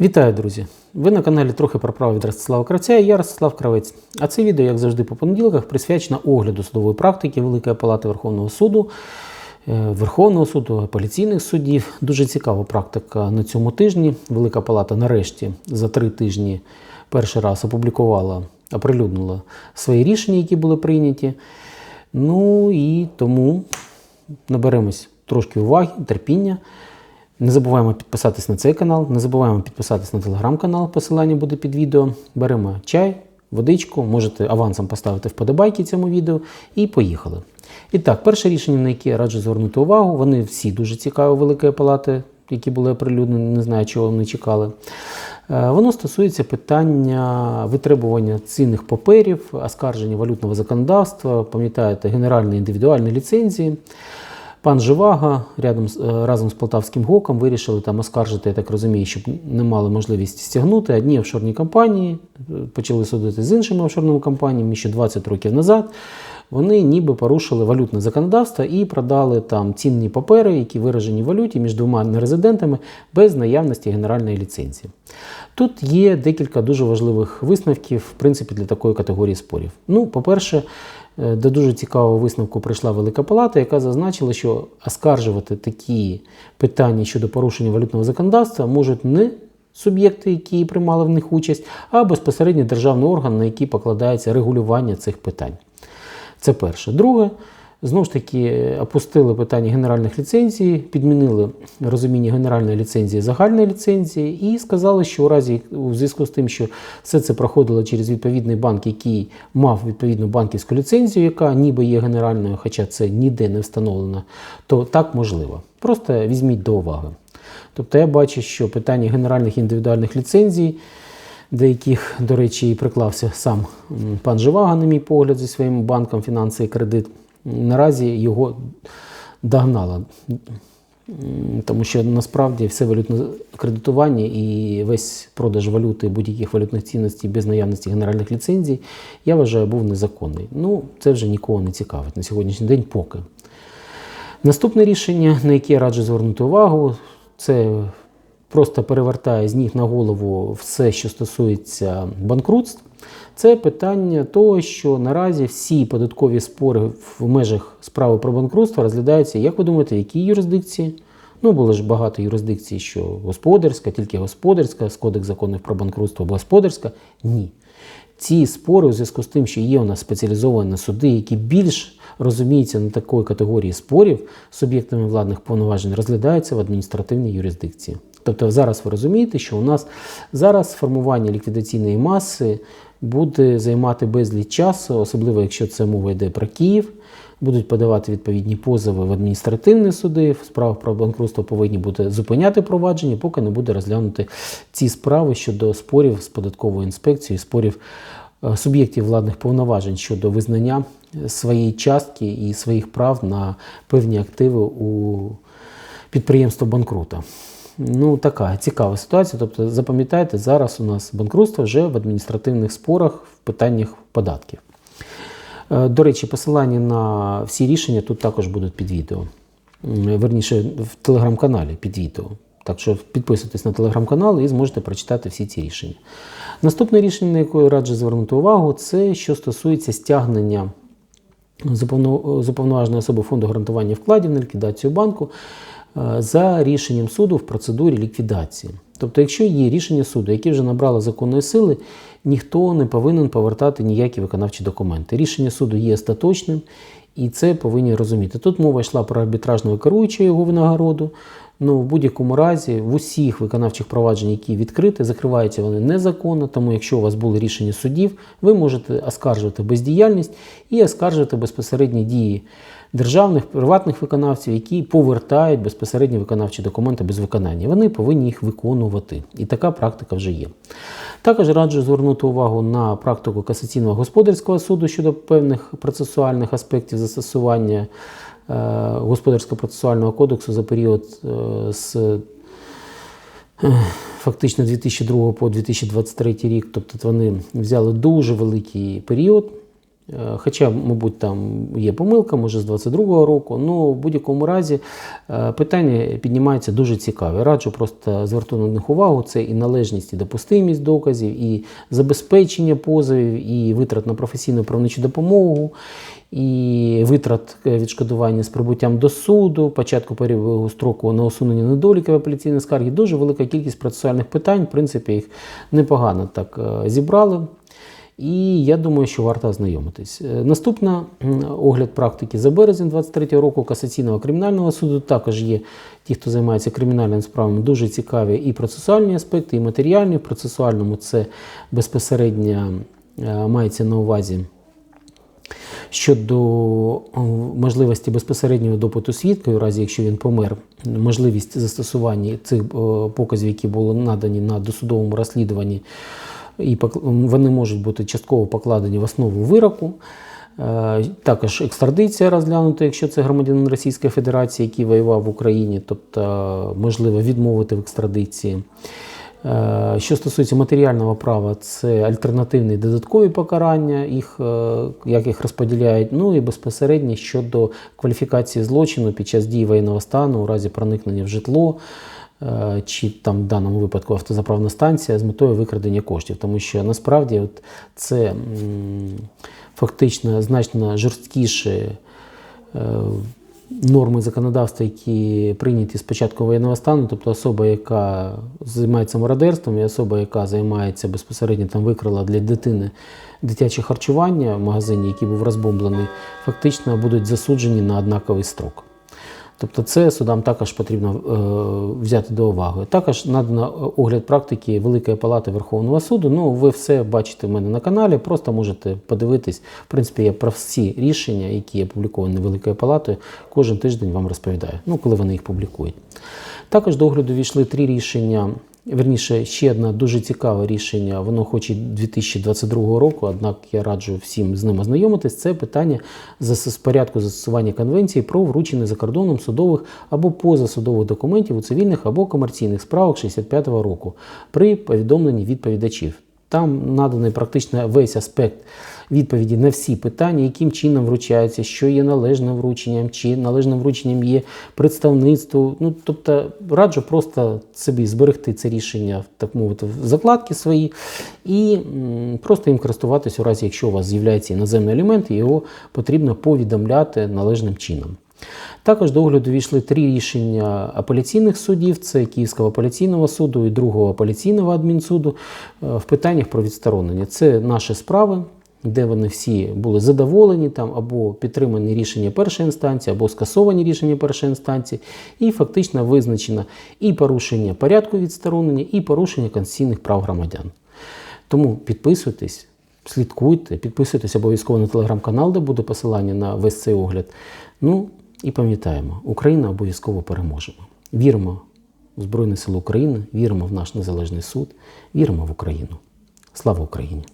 Вітаю, друзі! Ви на каналі трохи про право від Ростислава Кравця я Ростислав Кравець. А це відео, як завжди, по понеділках присвячено огляду судової практики Великої Палати Верховного суду, е, Верховного суду, апеляційних судів. Дуже цікава практика на цьому тижні. Велика Палата нарешті за три тижні перший раз опублікувала, оприлюднила свої рішення, які були прийняті. Ну і тому наберемось трошки уваги, терпіння. Не забуваємо підписатись на цей канал, не забуваємо підписатись на телеграм-канал, посилання буде під відео. Беремо чай, водичку, можете авансом поставити вподобайки цьому відео і поїхали. І так, перше рішення, на яке я раджу звернути увагу, вони всі дуже цікаві Великої Палати, які були оприлюднені, не знаю, чого вони чекали. Е, Воно стосується питання витребування цінних паперів, оскарження валютного законодавства, пам'ятаєте, генеральної індивідуальної ліцензії. Пан Живага рядом е, разом з Полтавським ГОКом вирішили там оскаржити, я так розумію, щоб не мали можливість стягнути. Одні офшорні компанії е, почали судити з іншими офшорними компаніями ще 20 років назад. Вони ніби порушили валютне законодавство і продали там цінні папери, які виражені в валюті між двома нерезидентами без наявності генеральної ліцензії. Тут є декілька дуже важливих висновків, в принципі, для такої категорії спорів. Ну, по-перше, е, до дуже цікавого висновку прийшла Велика Палата, яка зазначила, що оскаржувати такі питання щодо порушення валютного законодавства можуть не суб'єкти, які приймали в них участь, а безпосередньо державний орган, на який покладається регулювання цих питань. Це перше. Друге, знову ж таки, опустили питання генеральних ліцензій, підмінили розуміння генеральної ліцензії загальної ліцензії і сказали, що у разі у зв'язку з тим, що все це проходило через відповідний банк, який мав відповідну банківську ліцензію, яка ніби є генеральною, хоча це ніде не встановлено, то так можливо. Просто візьміть до уваги. Тобто я бачу, що питання генеральних індивідуальних ліцензій до яких, до речі, і приклався сам пан Живага, на мій погляд, зі своїм банком фінанси і кредит. Наразі його догнало. Тому що насправді все валютне кредитування і весь продаж валюти будь-яких валютних цінностей без наявності генеральних ліцензій, я вважаю, був незаконний. Ну, це вже нікого не цікавить на сьогоднішній день поки. Наступне рішення, на яке я раджу звернути увагу, це просто перевертає з ніг на голову все, що стосується банкрутств. Це питання того, що наразі всі податкові спори в межах справи про банкрутство розглядаються, як ви думаєте, в якій юрисдикції? Ну, було ж багато юрисдикцій, що господарська, тільки господарська, з кодекс законів про банкрутство господарська. Ні. Ці спори у зв'язку з тим, що є у нас спеціалізовані суди, які більш розуміються на такої категорії спорів суб'єктами владних повноважень, розглядаються в адміністративній юрисдикції. Тобто зараз ви розумієте, що у нас зараз формування ліквідаційної маси буде займати безліч часу, особливо якщо це мова йде про Київ. Будуть подавати відповідні позови в адміністративні суди. В справах про банкрутство повинні бути зупиняти провадження, поки не буде розглянути ці справи щодо спорів з податковою інспекцією, спорів е, суб'єктів владних повноважень щодо визнання своєї частки і своїх прав на певні активи у підприємства банкрута. Ну, така цікава ситуація. Тобто, запам'ятайте, зараз у нас банкрутство вже в адміністративних спорах в питаннях податків. Е, До речі, посилання на всі рішення тут також будуть під відео. Верніше, в телеграм-каналі під відео. Так що підписуйтесь на телеграм-канал і зможете прочитати всі ці рішення. Наступне рішення, на яке раджу звернути увагу, це що стосується стягнення з уповноваженої особи фонду гарантування вкладів на ліквідацію банку за рішенням суду в процедурі ліквідації. Тобто, якщо є рішення суду, яке вже набрало законної сили, ніхто не повинен повертати ніякі виконавчі документи. Рішення суду є остаточним, і це повинні розуміти. Тут мова йшла про арбітражного керуючого його винагороду. Ну, в будь-якому разі, в усіх виконавчих проваджень, які відкриті, закриваються вони незаконно. Тому, якщо у вас були рішення судів, ви можете оскаржувати бездіяльність і оскаржувати безпосередні дії державних приватних виконавців, які повертають безпосередні виконавчі документи без виконання. Вони повинні їх виконувати. І така практика вже є. Також раджу звернути увагу на практику касаційного господарського суду щодо певних процесуальних аспектів застосування е, господарського процесуального кодексу за період е, з е, фактично 2002 по 2023 рік. Тобто вони взяли дуже великий період Хоча, мабуть, там є помилка, може з 22-го року, але в будь-якому разі е, питання піднімається дуже цікаве. Раджу просто звернути на них увагу. Це і належність, і допустимість доказів, і забезпечення позовів, і витрат на професійну правничу допомогу, і витрат е, відшкодування з прибуттям до суду, початку періоду строку на усунення недоліків апеляційної скарги. Дуже велика кількість процесуальних питань. В принципі, їх непогано так е, зібрали. І я думаю, що варто ознайомитись. Е, Наступна огляд практики за березень 23 року касаційного кримінального суду. Також є ті, хто займається кримінальними справами, дуже цікаві і процесуальні аспекти, і матеріальні. В процесуальному це безпосередньо е, мається на увазі щодо можливості безпосереднього допиту свідка, у разі якщо він помер, можливість застосування цих показів, які були надані на досудовому розслідуванні, і вони можуть бути частково покладені в основу вироку. Е, Також екстрадиція розглянута, якщо це громадянин Російської Федерації, який воював в Україні, тобто можливо відмовити в екстрадиції. Е, Що стосується матеріального права, це альтернативні додаткові покарання, їх, е, як їх розподіляють. Ну і безпосередньо щодо кваліфікації злочину під час дії воєнного стану у разі проникнення в житло. Е, Чи там в даному випадку автозаправна станція з метою викрадення коштів, тому що насправді от це фактично значно жорсткіше норми законодавства, які прийняті з початку воєнного стану, тобто особа, яка займається мародерством, і особа, яка займається безпосередньо там викрила для дитини дитяче харчування в магазині, який був розбомблений, фактично будуть засуджені на однаковий строк. Тобто це судам також потрібно е, взяти до уваги. Також надано огляд практики Великої палати Верховного суду. Ну, ви все бачите в мене на каналі, просто можете подивитись. В принципі, я про всі рішення, які опубліковані Великою палатою, кожен тиждень вам розповідаю, ну, коли вони їх публікують. Також до огляду війшли три рішення. Верніше, ще одне дуже цікаве рішення, воно хоч і 2022 року, однак я раджу всім з ним ознайомитись. Це питання з порядку застосування конвенції про вручення за кордоном судових або позасудових документів у цивільних або комерційних справах 65-го року при повідомленні відповідачів. Там наданий практично весь аспект відповіді на всі питання, яким чином вручаються, що є належним врученням, чи належним врученням є представництво. Ну тобто раджу просто собі зберегти це рішення, так мовити, в закладки свої, і просто їм користуватись у разі, якщо у вас з'являється іноземний елемент, його потрібно повідомляти належним чином. Також до огляду війшли три рішення апеляційних судів: це Київського апеляційного суду і другого апеляційного адмінсуду е, в питаннях про відсторонення. Це наші справи, де вони всі були задоволені там або підтримані рішення першої інстанції, або скасовані рішення першої інстанції, і фактично визначено і порушення порядку відсторонення, і порушення конституційних прав громадян. Тому підписуйтесь, слідкуйте, підписуйтесь обов'язково на телеграм-канал, де буде посилання на весь цей огляд. Ну і пам'ятаємо, Україна обов'язково переможемо. Віримо в Збройні Сили України, віримо в наш незалежний суд, віримо в Україну. Слава Україні!